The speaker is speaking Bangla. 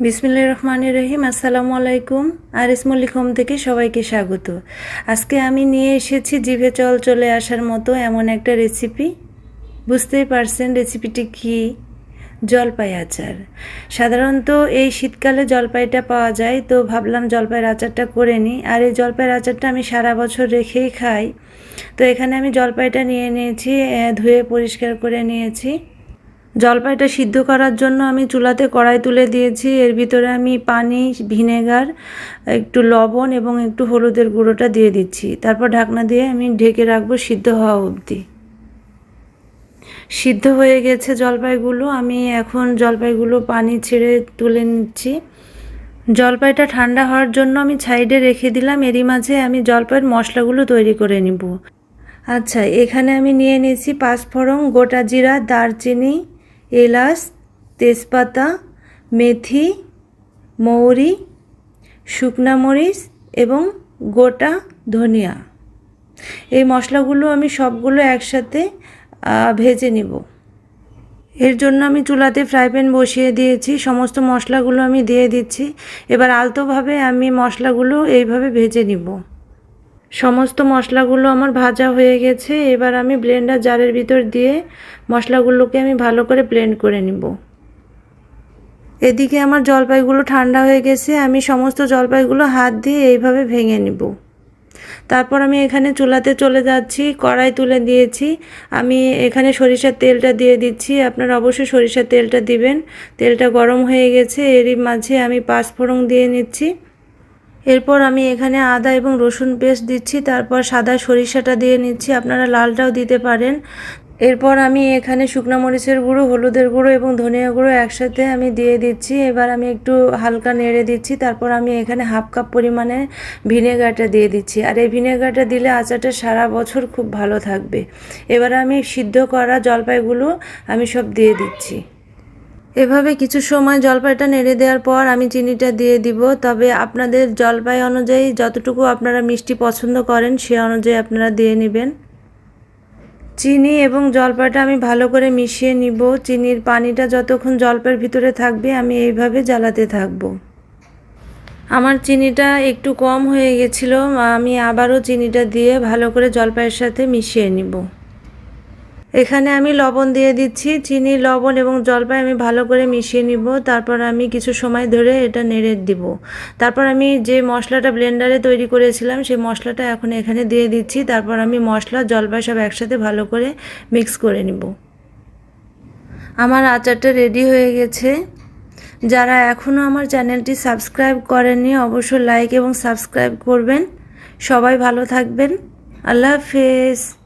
বিসমিল্লা রহমান রহিম। আসসালামু আলাইকুম। আর ইসমুল হোম থেকে সবাইকে স্বাগত। আজকে আমি নিয়ে এসেছি জিভে চল চলে আসার মতো এমন একটা রেসিপি। বুঝতেই পারছেন রেসিপিটি কি? জলপাই আচার। সাধারণত এই শীতকালে জলপাইটা পাওয়া যায়, তো ভাবলাম জলপাইয়ের আচারটা করে নিই। আর এই জলপাইয়ের আচারটা আমি সারা বছর রেখেই খাই। তো এখানে আমি জলপাইটা নিয়ে নিয়েছি ধুয়ে পরিষ্কার করে নিয়েছি। জলপাইটা সিদ্ধ করার জন্য আমি চুলাতে কড়াই তুলে দিয়েছি। এর ভিতরে আমি পানি, ভিনেগার, একটু লবণ এবং একটু হলুদের গুঁড়োটা দিয়ে দিচ্ছি। তারপর ঢাকনা দিয়ে আমি ঢেকে রাখব সিদ্ধ হওয়া অবধি। সিদ্ধ হয়ে গেছে জলপাইগুলো। আমি এখন জলপাইগুলো পানি ছেড়ে তুলে নিচ্ছি। জলপাইটা ঠান্ডা হওয়ার জন্য আমি সাইডে রেখে দিলাম। এরই মাঝে আমি জলপাইয়ের মশলাগুলো তৈরি করে নিব। আচ্ছা এখানে আমি নিয়ে নিয়েছি পাঁচফোড়ন, গোটা জিরা, দারচিনি এলাচ, তেজপাতা, মেথি, মৌরি, শুকনা মরিচ এবং গোটা ধনিয়া। এই মশলাগুলো আমি সবগুলো একসাথে ভেজে নিব। এর জন্য আমি চুলাতে ফ্রাই প্যান বসিয়ে দিয়েছি। সমস্ত মশলাগুলো আমি দিয়ে দিচ্ছি। এবার আলতোভাবে আমি মশলাগুলো এইভাবে ভেজে নিব। সমস্ত মশলাগুলো আমার ভাজা হয়ে গেছে, এবার আমি ব্লেন্ডার জারের ভিতর দিয়ে মশলাগুলোকে আমি ভালো করে ব্লেন্ড করে নিব। এদিকে আমার জলপাইগুলো ঠান্ডা হয়ে গেছে, আমি সমস্ত জলপাইগুলো হাত দিয়ে এইভাবে ভেঙে নিব। তারপর আমি এখানে চুলাতে চলে যাচ্ছি, কড়াই তুলে দিয়েছি। আমি এখানে সরিষার তেলটা দিয়ে দিচ্ছি, আপনারা অবশ্যই সরিষার তেলটা দিবেন। তেলটা গরম হয়ে গেছে, এরই মাঝে আমি পাঁচফোড়ন দিয়ে নিচ্ছি। এরপর আমি এখানে আদা এবং রসুন পেস্ট দিচ্ছি, তারপর সাদা সরিষাটা দিয়ে নিচ্ছি, আপনারা লালটাও দিতে পারেন। এরপর আমি এখানে শুকনো মরিচের গুঁড়ো, হলুদের গুঁড়ো এবং ধনিয়া গুঁড়ো একসাথে আমি দিয়ে দিচ্ছি। এবার আমি একটু হালকা নেড়ে দিচ্ছি, তারপর আমি এখানে হাফ কাপ পরিমাণে ভিনেগারটা দিয়ে দিচ্ছি। আর এই ভিনেগারটা দিলে আচারটা সারা বছর খুব ভালো থাকবে। এবার আমি সিদ্ধ করা জলপাইগুলো আমি সব দিয়ে দিচ্ছি। এভাবে কিছু সময় জলপাইটা নেড়ে দেওয়ার পর আমি চিনিটা দিয়ে দিব। তবে আপনাদের জলপাই অনুযায়ী যতটুকু আপনারা মিষ্টি পছন্দ করেন, সে অনুযায়ী আপনারা দিয়ে নেবেন। চিনি এবং জলপাইটা আমি ভালো করে মিশিয়ে নিব। চিনির পানিটা যতক্ষণ জলপাইয়ের ভিতরে থাকবে, আমি এইভাবে জ্বালাতে থাকব। আমার চিনিটা একটু কম হয়ে গেছিল, আমি আবারও চিনিটা দিয়ে ভালো করে জলপাইয়ের সাথে মিশিয়ে নিব। এখানে আমি লবণ দিয়ে দিচ্ছি, চিনি, লবণ এবং জলপাই আমি ভালো করে মিশিয়ে নিব। তারপর আমি কিছু সময় ধরে এটা নেড়ে দিব। তারপর আমি যে মশলাটা ব্লেন্ডারে তৈরি করেছিলাম, সেই মশলাটা এখন এখানে দিয়ে দিচ্ছি। তারপর আমি মশলা, জলপাই সব একসাথে ভালো করে মিক্স করে নিব। আমার আচারটা রেডি হয়ে গেছে। যারা এখনও আমার চ্যানেলটি সাবস্ক্রাইব করেননি, অবশ্যই লাইক এবং সাবস্ক্রাইব করবেন। সবাই ভালো থাকবেন। আল্লাহ হাফেজ।